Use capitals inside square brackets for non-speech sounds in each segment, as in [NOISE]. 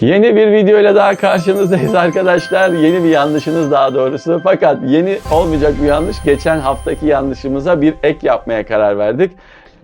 Yeni bir video ile daha karşınızdayız arkadaşlar. Yeni bir yanlışınız daha doğrusu. Fakat yeni olmayacak bir yanlış. Geçen haftaki yanlışımıza bir ek yapmaya karar verdik.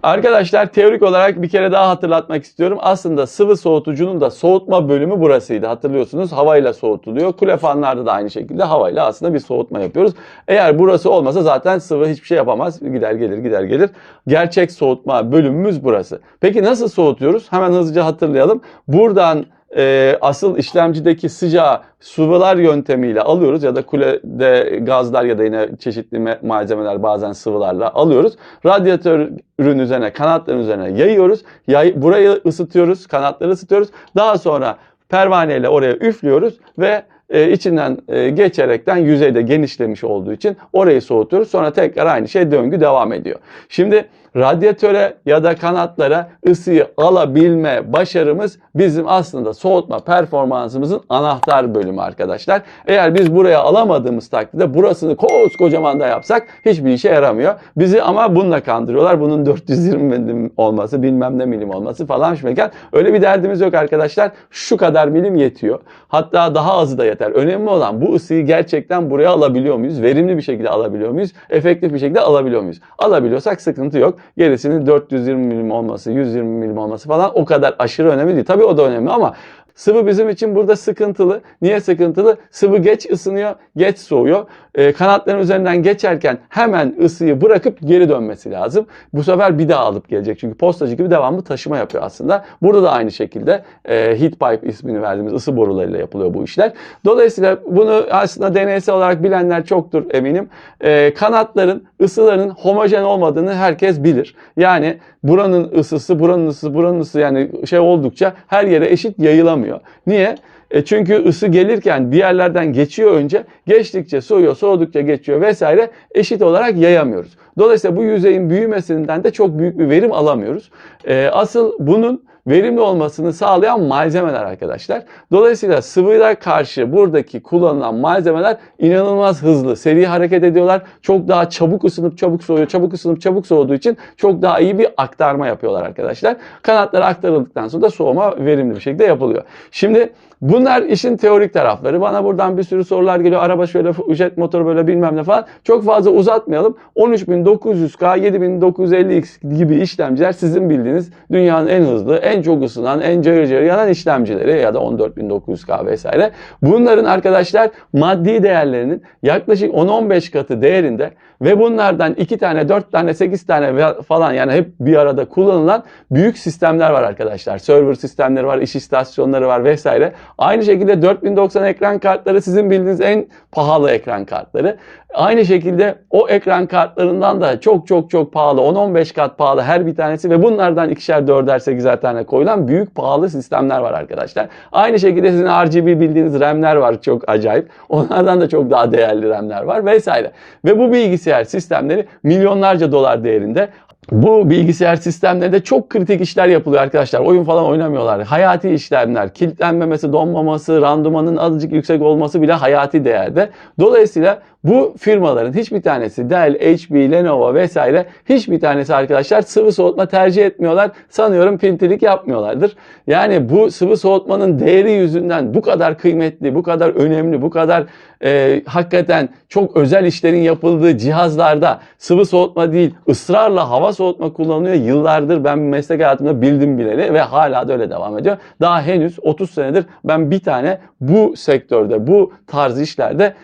Arkadaşlar teorik olarak bir kere daha hatırlatmak istiyorum. Aslında sıvı soğutucunun da soğutma bölümü burasıydı. Hatırlıyorsunuz havayla soğutuluyor. Kule fanlarda da aynı şekilde havayla aslında bir soğutma yapıyoruz. Eğer burası olmasa zaten sıvı hiçbir şey yapamaz. Gider gelir gider gelir. Gerçek soğutma bölümümüz burası. Peki nasıl soğutuyoruz? Hemen hızlıca hatırlayalım. Buradan e, asıl işlemcideki sıcağı sıvılar yöntemiyle alıyoruz ya da kulede gazlar ya da yine çeşitli me- malzemeler bazen sıvılarla alıyoruz. Radyatörün üzerine, kanatların üzerine yayıyoruz. Yay, burayı ısıtıyoruz, kanatları ısıtıyoruz. Daha sonra pervaneyle oraya üflüyoruz ve e, içinden e, geçerekten yüzeyde genişlemiş olduğu için orayı soğutuyoruz. Sonra tekrar aynı şey döngü devam ediyor. Şimdi radyatöre ya da kanatlara ısıyı alabilme başarımız bizim aslında soğutma performansımızın anahtar bölümü arkadaşlar. Eğer biz buraya alamadığımız takdirde burasını koskocaman da yapsak hiçbir işe yaramıyor. Bizi ama bununla kandırıyorlar. Bunun 420 milim olması bilmem ne milim olması falan şmeken. Öyle bir derdimiz yok arkadaşlar. Şu kadar milim yetiyor. Hatta daha azı da yeter. Önemli olan bu ısıyı gerçekten buraya alabiliyor muyuz? Verimli bir şekilde alabiliyor muyuz? Efektif bir şekilde alabiliyor muyuz? Alabiliyorsak sıkıntı yok. Gerisinin 420 milim olması, 120 milim olması falan o kadar aşırı önemli değil. Tabii o da önemli ama Sıvı bizim için burada sıkıntılı. Niye sıkıntılı? Sıvı geç ısınıyor, geç soğuyor. Ee, kanatların üzerinden geçerken hemen ısıyı bırakıp geri dönmesi lazım. Bu sefer bir daha alıp gelecek. Çünkü postacı gibi devamlı taşıma yapıyor aslında. Burada da aynı şekilde e, heat pipe ismini verdiğimiz ısı borularıyla yapılıyor bu işler. Dolayısıyla bunu aslında deneysel olarak bilenler çoktur eminim. Ee, kanatların ısılarının homojen olmadığını herkes bilir. Yani buranın ısısı, buranın ısısı, buranın ısısı yani şey oldukça her yere eşit yayılamıyor. Niye? E çünkü ısı gelirken diğerlerden geçiyor önce, geçtikçe soğuyor, soğudukça geçiyor vesaire eşit olarak yayamıyoruz. Dolayısıyla bu yüzeyin büyümesinden de çok büyük bir verim alamıyoruz. E, asıl bunun verimli olmasını sağlayan malzemeler arkadaşlar. Dolayısıyla sıvıya karşı buradaki kullanılan malzemeler inanılmaz hızlı, seri hareket ediyorlar. Çok daha çabuk ısınıp çabuk soğuyor, çabuk ısınıp çabuk soğuduğu için çok daha iyi bir aktarma yapıyorlar arkadaşlar. Kanatlar aktarıldıktan sonra da soğuma verimli bir şekilde yapılıyor. Şimdi bunlar işin teorik tarafları. Bana buradan bir sürü sorular geliyor. Araba şöyle, jet motoru böyle bilmem ne falan. Çok fazla uzatmayalım. 13900K, 7950X gibi işlemciler sizin bildiğiniz dünyanın en hızlı, en çok ısınan, en cayır cayır yanan işlemcileri ya da 14900K vesaire. Bunların arkadaşlar maddi değerlerinin yaklaşık 10-15 katı değerinde ve bunlardan 2 tane, 4 tane, 8 tane falan yani hep bir arada kullanılan büyük sistemler var arkadaşlar. Server sistemleri var, iş istasyonları var vesaire. Aynı şekilde 4090 ekran kartları sizin bildiğiniz en pahalı ekran kartları. Aynı şekilde o ekran kartlarından da çok çok çok pahalı 10-15 kat pahalı her bir tanesi ve bunlardan ikişer dörder sekizer tane koyulan büyük pahalı sistemler var arkadaşlar. Aynı şekilde sizin RGB bildiğiniz RAM'ler var çok acayip. Onlardan da çok daha değerli RAM'ler var vesaire. Ve bu bilgisayar sistemleri milyonlarca dolar değerinde bu bilgisayar sistemlerinde çok kritik işler yapılıyor arkadaşlar. Oyun falan oynamıyorlar. Hayati işlemler, kilitlenmemesi, donmaması, randımanın azıcık yüksek olması bile hayati değerde. Dolayısıyla bu firmaların hiçbir tanesi Dell, HP, Lenovo vesaire hiçbir tanesi arkadaşlar sıvı soğutma tercih etmiyorlar. Sanıyorum pintilik yapmıyorlardır. Yani bu sıvı soğutmanın değeri yüzünden bu kadar kıymetli, bu kadar önemli, bu kadar e, hakikaten çok özel işlerin yapıldığı cihazlarda sıvı soğutma değil ısrarla hava soğutma kullanılıyor. Yıllardır ben meslek hayatımda bildim bileli ve hala da öyle devam ediyor. Daha henüz 30 senedir ben bir tane bu sektörde, bu tarz işlerde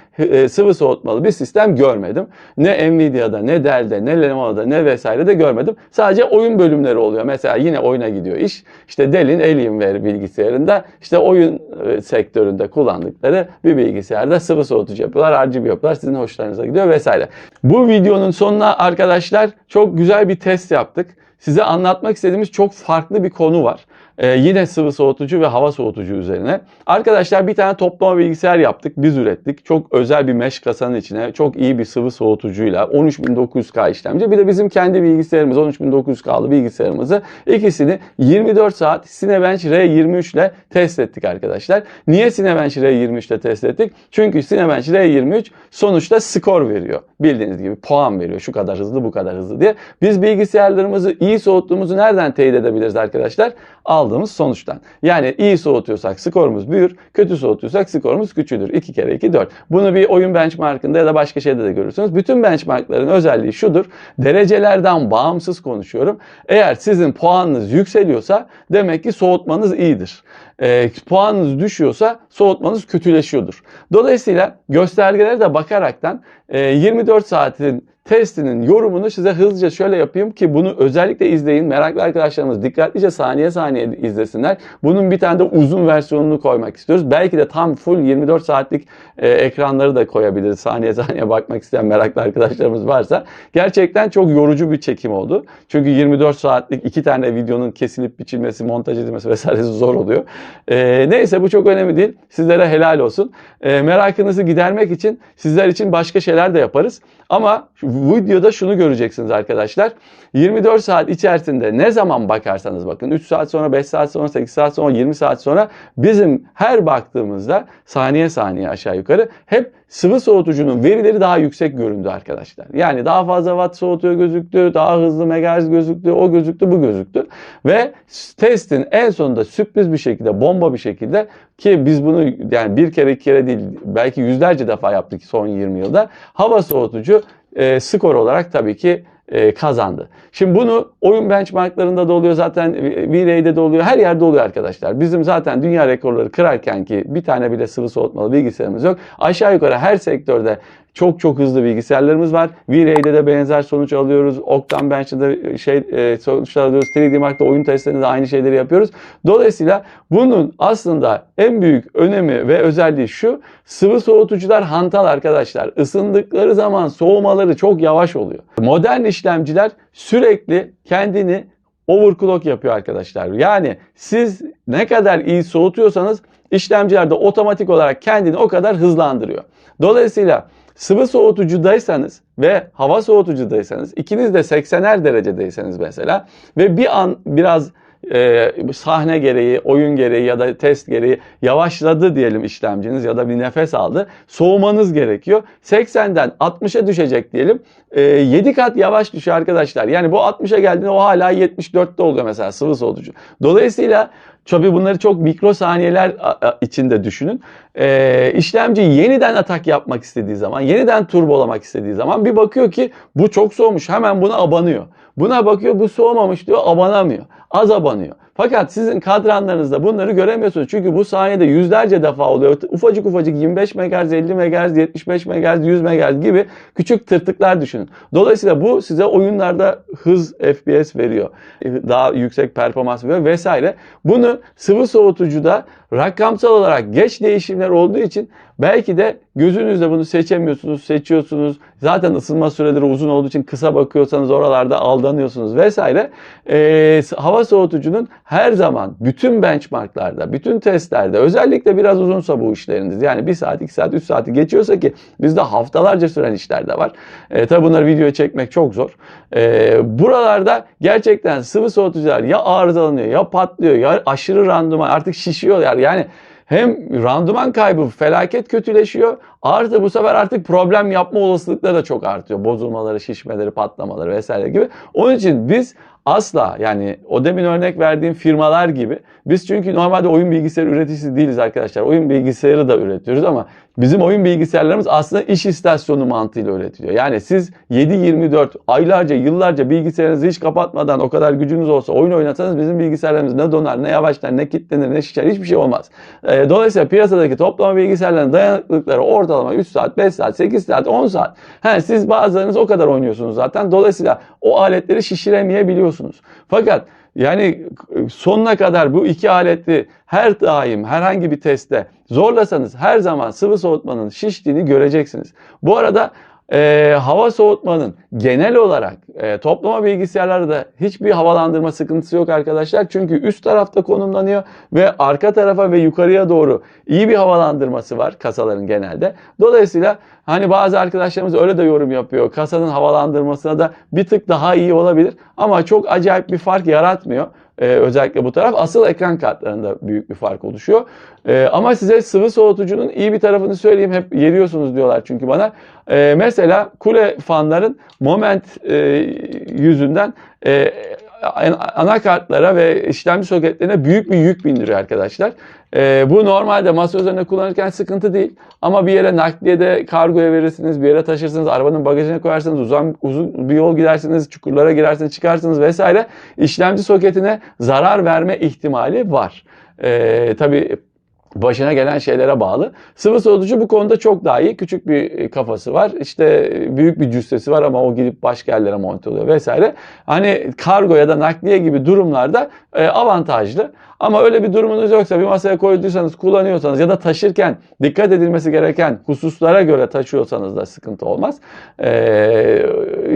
sıvı soğutmalı bir sistem görmedim. Ne Nvidia'da, ne Dell'de, ne Lenovo'da, ne vesairede görmedim. Sadece oyun bölümleri oluyor. Mesela yine oyuna gidiyor iş. İşte Dell'in Alienware bilgisayarında işte oyun e, sektöründe kullandıkları bir bilgisayarda sıvı soğutucu yapıyorlar, RGB yapıyorlar. Sizin hoşlarınıza gidiyor vesaire. Bu videonun sonuna arkadaşlar çok güzel bir test yaptık. Size anlatmak istediğimiz çok farklı bir konu var. Ee, yine sıvı soğutucu ve hava soğutucu üzerine. Arkadaşlar bir tane toplama bilgisayar yaptık. Biz ürettik. Çok özel bir mesh kasanın içine çok iyi bir sıvı soğutucuyla 13900K işlemci. Bir de bizim kendi bilgisayarımız 13900K'lı bilgisayarımızı ikisini 24 saat Cinebench R23 ile test ettik arkadaşlar. Niye Cinebench R23 ile test ettik? Çünkü Cinebench R23 sonuçta skor veriyor. Bildiğiniz gibi puan veriyor. Şu kadar hızlı bu kadar hızlı diye. Biz bilgisayarlarımızı iyi soğuttuğumuzu nereden teyit edebiliriz arkadaşlar? Al aldığımız sonuçtan. Yani iyi soğutuyorsak skorumuz büyür, kötü soğutuyorsak skorumuz küçülür. 2 kere 2 4. Bunu bir oyun benchmarkında ya da başka şeyde de görürsünüz. Bütün benchmarkların özelliği şudur. Derecelerden bağımsız konuşuyorum. Eğer sizin puanınız yükseliyorsa demek ki soğutmanız iyidir. E, puanınız düşüyorsa soğutmanız kötüleşiyordur. Dolayısıyla göstergelere de bakaraktan e, 24 saatin testinin yorumunu size hızlıca şöyle yapayım ki bunu özellikle izleyin. Meraklı arkadaşlarımız dikkatlice saniye saniye izlesinler. Bunun bir tane de uzun versiyonunu koymak istiyoruz. Belki de tam full 24 saatlik e, ekranları da koyabiliriz. Saniye saniye bakmak isteyen meraklı arkadaşlarımız varsa. Gerçekten çok yorucu bir çekim oldu. Çünkü 24 saatlik iki tane videonun kesilip biçilmesi, montaj edilmesi vesairesi [LAUGHS] zor oluyor. E, neyse bu çok önemli değil. Sizlere helal olsun. E, merakınızı gidermek için sizler için başka şeyler de yaparız. Ama videoda şunu göreceksiniz arkadaşlar. 24 saat içerisinde ne zaman bakarsanız bakın 3 saat sonra, 5 saat sonra, 8 saat sonra, 20 saat sonra bizim her baktığımızda saniye saniye aşağı yukarı hep sıvı soğutucunun verileri daha yüksek göründü arkadaşlar. Yani daha fazla watt soğutuyor gözüktü, daha hızlı megahertz gözüktü, o gözüktü, bu gözüktü. Ve testin en sonunda sürpriz bir şekilde, bomba bir şekilde ki biz bunu yani bir kere iki kere değil belki yüzlerce defa yaptık son 20 yılda hava soğutucu e, skor olarak tabii ki e, kazandı. Şimdi bunu oyun benchmarklarında da oluyor zaten V-Ray'de de oluyor her yerde oluyor arkadaşlar. Bizim zaten dünya rekorları kırarken ki bir tane bile sıvı soğutmalı bilgisayarımız yok. Aşağı yukarı her sektörde çok çok hızlı bilgisayarlarımız var. V-Ray'de de benzer sonuç alıyoruz. Octane Bench'te de şey e, sonuçlar alıyoruz. 3D Mark'ta oyun testlerinde de aynı şeyleri yapıyoruz. Dolayısıyla bunun aslında en büyük önemi ve özelliği şu. Sıvı soğutucular hantal arkadaşlar. Isındıkları zaman soğumaları çok yavaş oluyor. Modern işlemciler sürekli kendini overclock yapıyor arkadaşlar. Yani siz ne kadar iyi soğutuyorsanız işlemciler de otomatik olarak kendini o kadar hızlandırıyor. Dolayısıyla sıvı soğutucudaysanız ve hava soğutucudaysanız ikiniz de 80'er derecedeyseniz mesela ve bir an biraz e, sahne gereği, oyun gereği ya da test gereği yavaşladı diyelim işlemciniz ya da bir nefes aldı. Soğumanız gerekiyor. 80'den 60'a düşecek diyelim. E, 7 kat yavaş düşüyor arkadaşlar. Yani bu 60'a geldiğinde o hala 74'te oluyor mesela sıvı soğutucu. Dolayısıyla Tabii bunları çok mikro saniyeler içinde düşünün. Ee, işlemci yeniden atak yapmak istediği zaman, yeniden turbolamak istediği zaman bir bakıyor ki bu çok soğumuş. Hemen buna abanıyor. Buna bakıyor bu soğumamış diyor abanamıyor. Az abanıyor. Fakat sizin kadranlarınızda bunları göremiyorsunuz. Çünkü bu saniyede yüzlerce defa oluyor. Ufacık ufacık 25 MHz, 50 MHz, 75 MHz, 100 MHz gibi küçük tırtıklar düşünün. Dolayısıyla bu size oyunlarda hız, FPS veriyor. Daha yüksek performans veriyor vesaire. Bunu sıvı soğutucuda rakamsal olarak geç değişimler olduğu için belki de gözünüzle bunu seçemiyorsunuz, seçiyorsunuz. Zaten ısınma süreleri uzun olduğu için kısa bakıyorsanız oralarda aldanıyorsunuz vesaire. Ee, hava soğutucunun her zaman bütün benchmarklarda, bütün testlerde özellikle biraz uzunsa bu işleriniz yani 1 saat, 2 saat, 3 saati geçiyorsa ki bizde haftalarca süren işler de var. Ee, tabi bunları videoya çekmek çok zor. Ee, buralarda gerçekten sıvı soğutucular ya arızalanıyor ya patlıyor ya aşırı randıman artık şişiyorlar yani hem randıman kaybı felaket kötüleşiyor. Artı bu sefer artık problem yapma olasılıkları da çok artıyor. Bozulmaları, şişmeleri, patlamaları vesaire gibi. Onun için biz asla yani o demin örnek verdiğim firmalar gibi biz çünkü normalde oyun bilgisayarı üreticisi değiliz arkadaşlar. Oyun bilgisayarı da üretiyoruz ama bizim oyun bilgisayarlarımız aslında iş istasyonu mantığıyla üretiliyor. Yani siz 7-24 aylarca yıllarca bilgisayarınızı hiç kapatmadan o kadar gücünüz olsa oyun oynasanız bizim bilgisayarlarımız ne donar ne yavaşlar ne kilitlenir ne şişer hiçbir şey olmaz. Dolayısıyla piyasadaki toplama bilgisayarların dayanıklılıkları ortalama 3 saat, 5 saat, 8 saat, 10 saat. He, siz bazılarınız o kadar oynuyorsunuz zaten. Dolayısıyla o aletleri şişiremeyebiliyorsunuz. Fakat yani sonuna kadar bu iki aleti her daim herhangi bir testte zorlasanız her zaman sıvı soğutmanın şiştiğini göreceksiniz. Bu arada e, hava soğutmanın genel olarak e, toplama bilgisayarlarda hiçbir havalandırma sıkıntısı yok arkadaşlar. Çünkü üst tarafta konumlanıyor ve arka tarafa ve yukarıya doğru iyi bir havalandırması var kasaların genelde. Dolayısıyla hani bazı arkadaşlarımız öyle de yorum yapıyor. Kasanın havalandırmasına da bir tık daha iyi olabilir ama çok acayip bir fark yaratmıyor. Ee, özellikle bu taraf. Asıl ekran kartlarında büyük bir fark oluşuyor. Ee, ama size sıvı soğutucunun iyi bir tarafını söyleyeyim. Hep yeriyorsunuz diyorlar çünkü bana. Ee, mesela kule fanların moment e, yüzünden e, anakartlara ve işlemci soketlerine büyük bir yük bindiriyor arkadaşlar. Ee, bu normalde masa üzerinde kullanırken sıkıntı değil. Ama bir yere nakliyede kargoya verirsiniz, bir yere taşırsınız, arabanın bagajına koyarsınız, uzun, uzun bir yol gidersiniz, çukurlara girersiniz, çıkarsınız vesaire. İşlemci soketine zarar verme ihtimali var. Ee, tabii başına gelen şeylere bağlı. Sıvı soğutucu bu konuda çok daha iyi. Küçük bir kafası var. İşte büyük bir cüssesi var ama o gidip başka yerlere monte oluyor vesaire. Hani kargo ya da nakliye gibi durumlarda e, avantajlı. Ama öyle bir durumunuz yoksa bir masaya koyduysanız, kullanıyorsanız ya da taşırken dikkat edilmesi gereken hususlara göre taşıyorsanız da sıkıntı olmaz. Ee,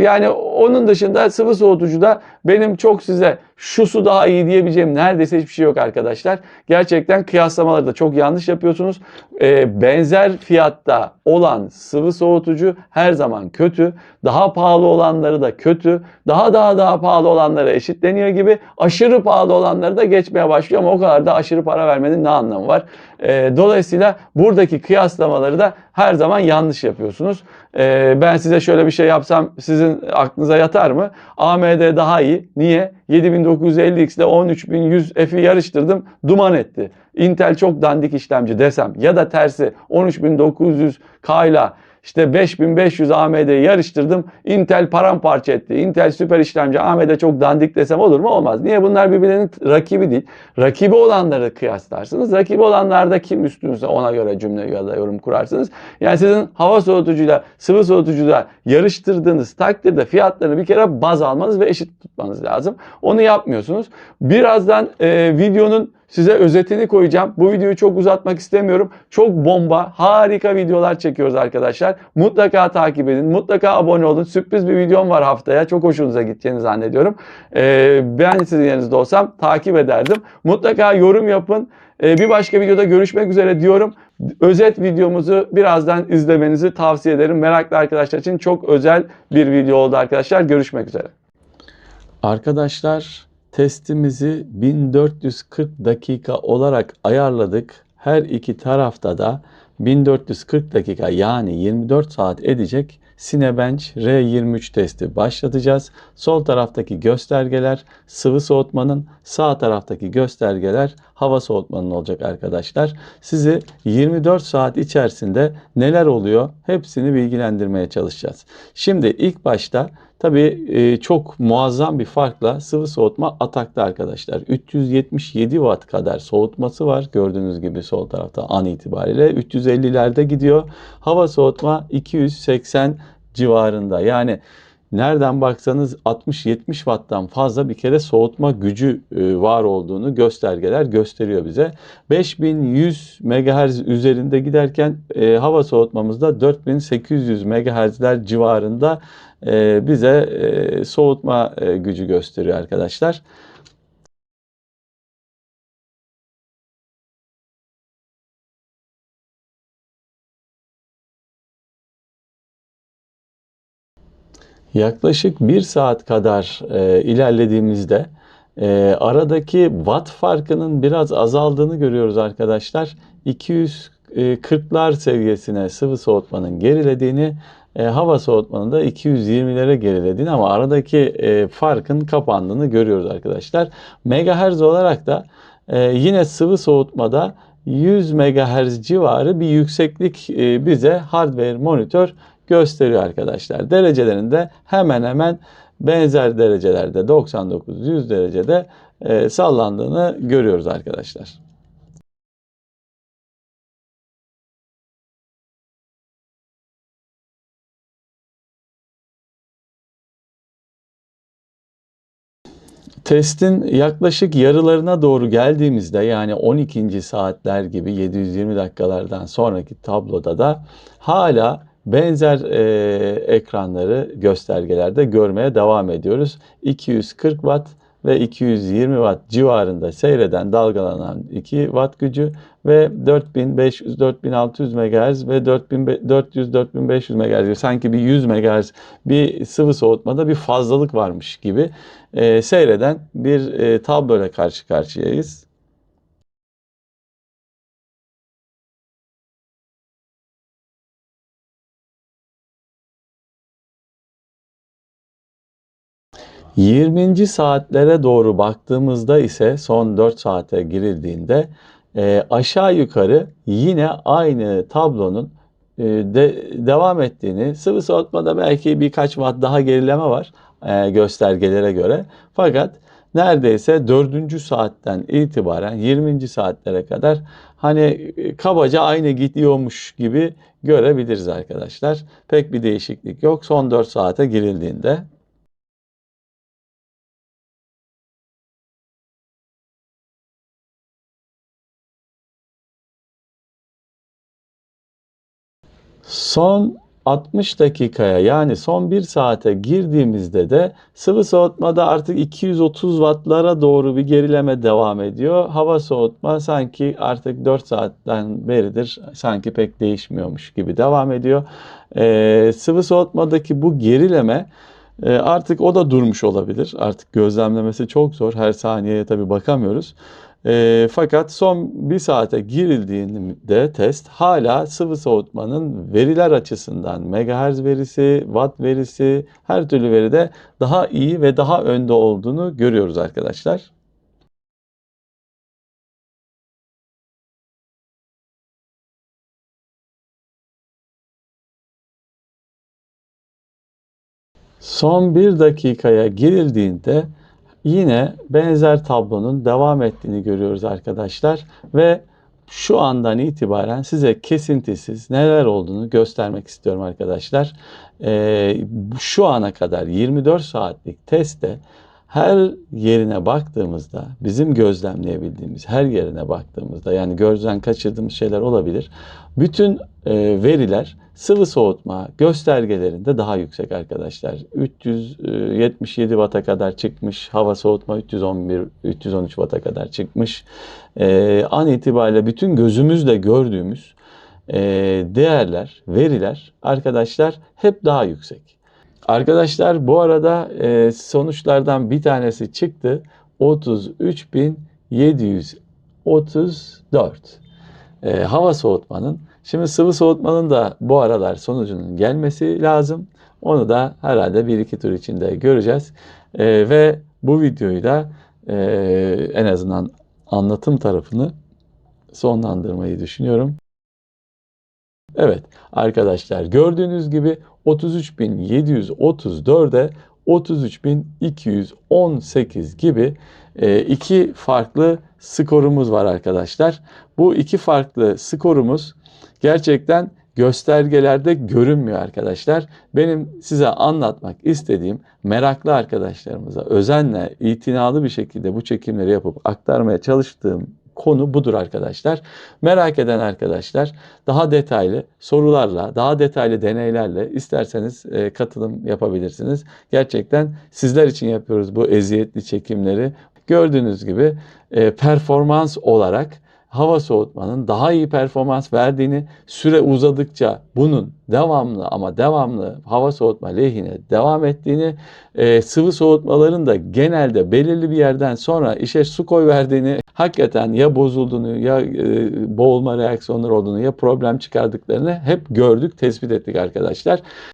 yani onun dışında sıvı soğutucuda benim çok size şu su daha iyi diyebileceğim neredeyse hiçbir şey yok arkadaşlar. Gerçekten kıyaslamaları da çok yanlış yapıyorsunuz. Ee, benzer fiyatta olan sıvı soğutucu her zaman kötü. Daha pahalı olanları da kötü. Daha daha daha pahalı olanlara eşitleniyor gibi. Aşırı pahalı olanları da geçmeye başlıyor ama o kadar da aşırı para vermenin ne anlamı var? E, dolayısıyla buradaki kıyaslamaları da her zaman yanlış yapıyorsunuz. E, ben size şöyle bir şey yapsam sizin aklınıza yatar mı? AMD daha iyi. Niye? 7950X ile 13100 F'i yarıştırdım. Duman etti. Intel çok dandik işlemci desem ya da tersi 13900K ile işte 5500 AMD'yi yarıştırdım. Intel paramparça etti. Intel süper işlemci AMD çok dandik desem olur mu? Olmaz. Niye? Bunlar birbirlerinin rakibi değil. Rakibi olanları kıyaslarsınız. Rakibi olanlarda kim üstünse ona göre cümle ya da yorum kurarsınız. Yani sizin hava soğutucuyla sıvı soğutucuyla yarıştırdığınız takdirde fiyatlarını bir kere baz almanız ve eşit tutmanız lazım. Onu yapmıyorsunuz. Birazdan e, videonun Size özetini koyacağım. Bu videoyu çok uzatmak istemiyorum. Çok bomba, harika videolar çekiyoruz arkadaşlar. Mutlaka takip edin. Mutlaka abone olun. Sürpriz bir videom var haftaya. Çok hoşunuza gideceğini zannediyorum. Ee, ben sizin yerinizde olsam takip ederdim. Mutlaka yorum yapın. Ee, bir başka videoda görüşmek üzere diyorum. Özet videomuzu birazdan izlemenizi tavsiye ederim. Meraklı arkadaşlar için çok özel bir video oldu arkadaşlar. Görüşmek üzere. Arkadaşlar testimizi 1440 dakika olarak ayarladık. Her iki tarafta da 1440 dakika yani 24 saat edecek Cinebench R23 testi başlatacağız. Sol taraftaki göstergeler sıvı soğutmanın, sağ taraftaki göstergeler hava soğutmanın olacak arkadaşlar. Sizi 24 saat içerisinde neler oluyor hepsini bilgilendirmeye çalışacağız. Şimdi ilk başta Tabii e, çok muazzam bir farkla sıvı soğutma atakta arkadaşlar. 377 watt kadar soğutması var. Gördüğünüz gibi sol tarafta an itibariyle 350'lerde gidiyor. Hava soğutma 280 civarında. Yani nereden baksanız 60-70 watttan fazla bir kere soğutma gücü e, var olduğunu göstergeler gösteriyor bize. 5100 MHz üzerinde giderken e, hava soğutmamızda 4800 MHz'ler civarında e, bize soğutma gücü gösteriyor arkadaşlar. Yaklaşık bir saat kadar e, ilerlediğimizde e, aradaki watt farkının biraz azaldığını görüyoruz arkadaşlar. 240'lar seviyesine sıvı soğutmanın gerilediğini, e, hava soğutmanın da 220'lere gerilediğini ama aradaki e, farkın kapandığını görüyoruz arkadaşlar. Megahertz olarak da e, yine sıvı soğutmada 100 MHz civarı bir yükseklik e, bize hardware monitör gösteriyor arkadaşlar. Derecelerinde hemen hemen benzer derecelerde 99-100 derecede e, sallandığını görüyoruz arkadaşlar. Testin yaklaşık yarılarına doğru geldiğimizde yani 12. saatler gibi 720 dakikalardan sonraki tabloda da hala benzer e, ekranları göstergelerde görmeye devam ediyoruz. 240 Watt ve 220 Watt civarında seyreden dalgalanan 2 Watt gücü ve 4500-4600 MHz ve 400-4500 MHz sanki bir 100 MHz bir sıvı soğutmada bir fazlalık varmış gibi e, seyreden bir e, tabloyla karşı karşıyayız. 20. saatlere doğru baktığımızda ise son 4 saate girildiğinde e, aşağı yukarı yine aynı tablonun e, de, devam ettiğini, sıvı soğutmada belki birkaç watt daha gerileme var e, göstergelere göre. Fakat neredeyse 4. saatten itibaren 20. saatlere kadar hani e, kabaca aynı gidiyormuş gibi görebiliriz arkadaşlar. Pek bir değişiklik yok son 4 saate girildiğinde. Son 60 dakikaya yani son 1 saate girdiğimizde de sıvı soğutmada artık 230 wattlara doğru bir gerileme devam ediyor. Hava soğutma sanki artık 4 saatten beridir sanki pek değişmiyormuş gibi devam ediyor. Ee, sıvı soğutmadaki bu gerileme e, artık o da durmuş olabilir. Artık gözlemlemesi çok zor. Her saniyeye tabii bakamıyoruz. E, fakat son bir saate girildiğinde test hala sıvı soğutmanın veriler açısından megahertz verisi, watt verisi her türlü veride daha iyi ve daha önde olduğunu görüyoruz arkadaşlar. Son bir dakikaya girildiğinde yine benzer tablonun devam ettiğini görüyoruz arkadaşlar ve şu andan itibaren size kesintisiz neler olduğunu göstermek istiyorum arkadaşlar. Ee, şu ana kadar 24 saatlik testte her yerine baktığımızda bizim gözlemleyebildiğimiz her yerine baktığımızda yani gözden kaçırdığımız şeyler olabilir. Bütün e, veriler sıvı soğutma göstergelerinde daha yüksek arkadaşlar. 377 Watt'a kadar çıkmış. Hava soğutma 311 313 Watt'a kadar çıkmış. E, an itibariyle bütün gözümüzle gördüğümüz e, değerler, veriler arkadaşlar hep daha yüksek. Arkadaşlar bu arada e, sonuçlardan bir tanesi çıktı. 33.734 e, hava soğutmanın. Şimdi sıvı soğutmanın da bu aralar sonucunun gelmesi lazım. Onu da herhalde bir iki tur içinde göreceğiz. E, ve bu videoyu da e, en azından anlatım tarafını sonlandırmayı düşünüyorum. Evet arkadaşlar gördüğünüz gibi 33.734'e 33.218 gibi e, iki farklı skorumuz var arkadaşlar. Bu iki farklı skorumuz gerçekten göstergelerde görünmüyor arkadaşlar. Benim size anlatmak istediğim meraklı arkadaşlarımıza özenle, itinalı bir şekilde bu çekimleri yapıp aktarmaya çalıştığım konu budur arkadaşlar. Merak eden arkadaşlar daha detaylı sorularla, daha detaylı deneylerle isterseniz e, katılım yapabilirsiniz. Gerçekten sizler için yapıyoruz bu eziyetli çekimleri. Gördüğünüz gibi e, performans olarak hava soğutmanın daha iyi performans verdiğini, süre uzadıkça bunun devamlı ama devamlı hava soğutma lehine devam ettiğini, e, sıvı soğutmaların da genelde belirli bir yerden sonra işe su koy verdiğini, hakikaten ya bozulduğunu ya e, boğulma reaksiyonları olduğunu ya problem çıkardıklarını hep gördük, tespit ettik arkadaşlar.